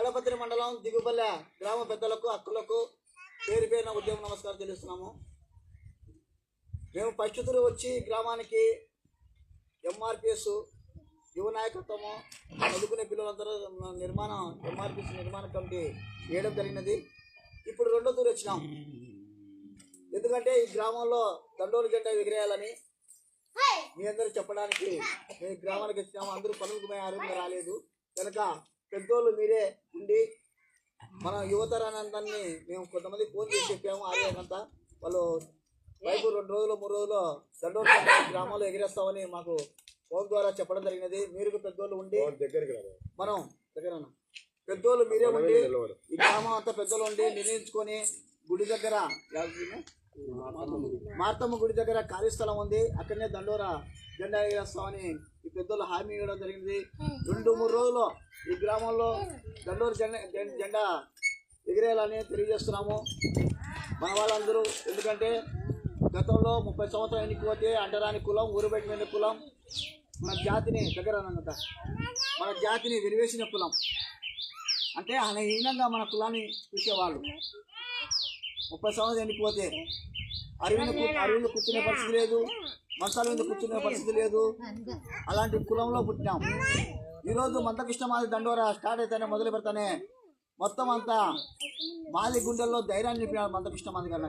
తాడపత్రి మండలం దిగుబల్లె గ్రామ పెద్దలకు అక్కులకు పేరు పేరున ఉద్యమ నమస్కారం తెలుస్తున్నాము. మేము పరిస్థితులు వచ్చి గ్రామానికి ఎంఆర్పిఎస్ యువ నాయకత్వము చదువుకునే పిల్లలందరూ నిర్మాణం ఎంఆర్పిఎస్ నిర్మాణ కమిటీ వేయడం జరిగినది. ఇప్పుడు రెండో తూరు వచ్చినాం. ఎందుకంటే ఈ గ్రామంలో దండోలు జెండా ఎగిరేయాలని మీ అందరూ చెప్పడానికి మేము గ్రామానికి వచ్చినాము. అందరూ పనులకు పోయారు రాలేదు. కనుక పెద్దోళ్ళు మీరే ఉండి మన యువతరానందరినీ మేము కొంతమంది ఫోన్ చేసి చెప్పాము ఆర్యాకంతా వాళ్ళు వైపు రెండు రోజులు మూడు రోజులు దండోలు జెండా గ్రామంలో ఎగిరేస్తామని మాకు ఫోన్ ద్వారా చెప్పడం జరిగినది. మీరు పెద్దోళ్ళు ఉండి మనం దగ్గర పెద్దోళ్ళు మీరే ఉండి ఈ గ్రామం అంతా పెద్దోళ్ళు ఉండి నిర్ణయించుకొని గుడి దగ్గర మార్తమ్మ గుడి. దగ్గర ఖాళీ స్థలం ఉంది. అక్కడనే దండోరా జెండా ఎగరేస్తామని ఈ పెద్దలు హామీ ఇవ్వడం జరిగింది. రెండు మూడు రోజులు ఈ గ్రామంలో దండోరు జెండా జెండా ఎగిరేయాలని తెలియజేస్తున్నాము. మన వాళ్ళందరూ ఎందుకంటే గతంలో ముప్పై సంవత్సరాలు ఎన్నికపోతే అంటరాని కులం ఊరు పెట్టిన కులం మన జాతిని దగ్గర అనంత మన జాతిని వెలివేసిన కులం. అంటే అనహీనంగా మన కులాన్ని చూసేవాళ్ళు. ముప్పై సంవత్సరాలు ఎన్నికపోతే అరవింద అరవింద కూర్చునే పరిస్థితి లేదు. మసాల మీద కూర్చునే పరిస్థితి లేదు. అలాంటి కులంలో పుట్టినాం. ఈరోజు మందకృష్ణ మాది దండోరా. స్టార్ట్ అయితేనే మొదలు పెడతానే. మొత్తం అంతా మాది గుండెల్లో ధైర్యాన్ని నింపినాడు మందకృష్ణ మాది గారు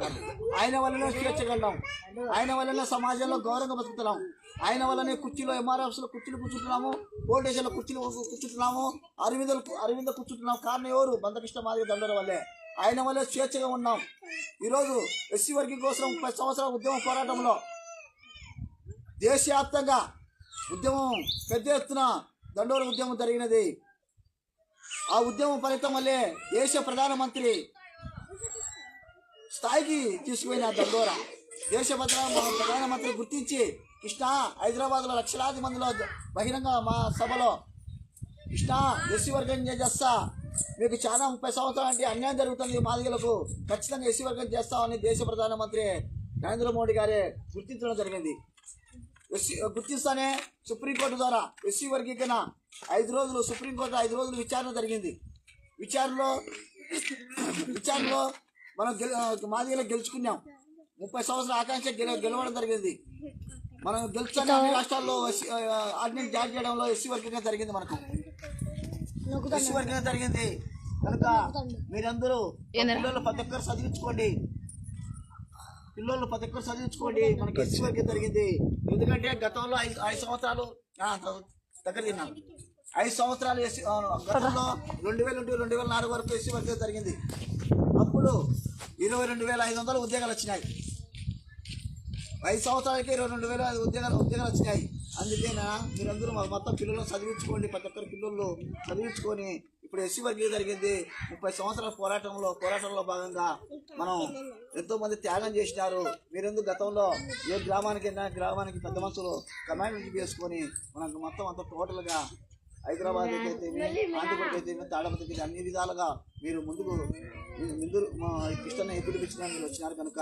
ఆయన వల్లనే స్వేచ్ఛగలం ఆయన వల్లనే సమాజంలో గౌరవంగా బతుకుతున్నాం. ఆయన వల్లనే కుర్చీలో ఎంఆర్ఎఫ్స్లో కుర్చీలు కూర్చుంటున్నాము. పోలీస్ స్టేషన్లో కుర్చీలు కూర్చుంటున్నాము. అరవిందలు అరవింద కూర్చుంటున్నాం. కారణం ఎవరు? మందకృష్ణ మాది దండోర వల్లే. ఆయన వల్లే స్వేచ్ఛగా ఉన్నాం. ఈరోజు ఎస్సీ వర్గం కోసం ముప్పై సంవత్సరాల ఉద్యమ పోరాటంలో దేశవ్యాప్తంగా ఉద్యమం పెద్ద ఎత్తున దండోర ఉద్యమం జరిగినది. ఆ ఉద్యమం ఫలితం వల్లే దేశ ప్రధానమంత్రి స్థాయికి తీసుకుపోయిన దండోర. దేశ ప్రధాన ప్రధానమంత్రి గుర్తించి కృష్ణ హైదరాబాద్లో లక్షలాది మందిలో బహిరంగ మా సభలో కృష్ణ ఎస్సీ వర్గం చేస్తా మీకు చాలా ముప్పై సంవత్సరాలు అంటే అన్యాయం జరుగుతుంది మాదిగలకు. ఖచ్చితంగా ఎస్సీ వర్గం చేస్తామని దేశ ప్రధానమంత్రి నరేంద్ర మోడీ గారే గుర్తించడం జరిగింది. ఎస్సీ గుర్తిస్తానే సుప్రీంకోర్టు ద్వారా ఎస్సీ వర్గీకరణ ఐదు రోజులు సుప్రీంకోర్టు ఐదు రోజులు విచారణ జరిగింది. విచారణలో విచారణలో మనం గెలు మాదిగలో గెలుచుకున్నాం. ముప్పై సంవత్సరాల ఆకాంక్ష గెల గెలవడం జరిగింది. మనం గెలుచుకున్న అన్ని రాష్ట్రాల్లో ఆర్డినెన్స్ జారీ చేయడంలో ఎస్సీ వర్గీకరణ జరిగింది మనకు. జరిగింది. కనుక మీరందరూ పిల్లలు ప్రతి ఒక్కరు చదివించుకోండి. పిల్లలు ప్రతి ఒక్కరు చదివించుకోండి. మనకి ఎస్సీ వర్గం జరిగింది. ఎందుకంటే గతంలో ఐదు ఐదు సంవత్సరాలు దగ్గర తిన్నాను ఐదు సంవత్సరాలు ఎస్సీ గతంలో రెండు వేల నుండి రెండు వేల నాలుగు వరకు ఎస్సీ వర్గం జరిగింది. అప్పుడు ఇరవై రెండు వేల ఐదు వందల ఉద్యోగాలు వచ్చినాయి. ఐదు సంవత్సరాలకి ఇరవై రెండు వేల ఉద్యోగాలు ఉద్యోగాలు వచ్చినాయి. అందుకేనా మీరందరూ మొత్తం పిల్లలు చదివించుకోండి ప్రతి ఒక్కరు పిల్లలు చదివించుకొని ఇప్పుడు ఎస్సీ వర్గీయ జరిగింది. ముప్పై సంవత్సరాల పోరాటంలో పోరాటంలో భాగంగా మనం ఎంతో మంది త్యాగం చేసినారు. మీరెందుకు గతంలో ఏ గ్రామానికి గ్రామానికి పెద్ద మనుషులు కమాండ్ చేసుకొని మనకు మొత్తం అంతా టోటల్గా హైదరాబాద్ అయితే ఆంధ్రప్రదేశ్ అయితే తాడపతికి అన్ని విధాలుగా మీరు ముందుకు ముందు మా కృష్ణ ఎదురుపించడానికి మీరు వచ్చినారు కనుక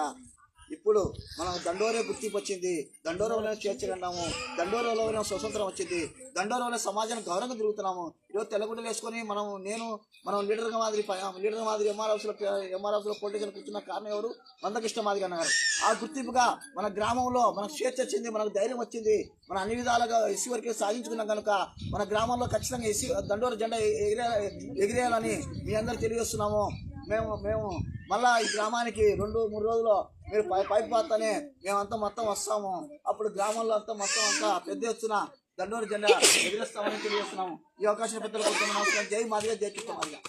ఇప్పుడు మనం దండోరే గుర్తింపు వచ్చింది. దండోర వల్ల చేర్చగన్నాము దండోరలో స్వతంత్రం వచ్చింది. దండోర వల్ల సమాజానికి గౌరవంగా తిరుగుతున్నాము ఈరోజు తెల్లగుడ్డలు వేసుకొని మనం నేను మనం లీడర్గా మాదిరి లీడర్ మాదిరి ఎంఆర్ఎఫ్స్లో ఎంఆర్ఎఫ్స్లో పొలిటికల్ కూర్చున్న కారణం ఎవరు? మందకృష్ణ మాదిరి అన్నారు ఆ గుర్తింపుగా మన గ్రామంలో మనకు స్వేచ్ఛ వచ్చింది మనకు ధైర్యం వచ్చింది. మన అన్ని విధాలుగా ఎస్సీ వరకే సాధించుకున్నాం కనుక మన గ్రామంలో ఖచ్చితంగా ఎస్సీ దండోర జెండా ఎగిరే ఎగిరేయాలని మీ అందరూ తెలియజేస్తున్నాము. మేము మేము మళ్ళా ఈ గ్రామానికి రెండు మూడు రోజులు మీరు పై పైపు పోతానే మేమంతా మొత్తం వస్తాము. అప్పుడు గ్రామంలో అంతా మొత్తం అంతా పెద్ద వచ్చిన దండూరు జెండా ఎగిరేస్తామని తెలియజేస్తున్నాము. ఈ అవకాశం పెద్దలకు నమస్కారం జై మాదిగా జై చిత్త మాదిగా.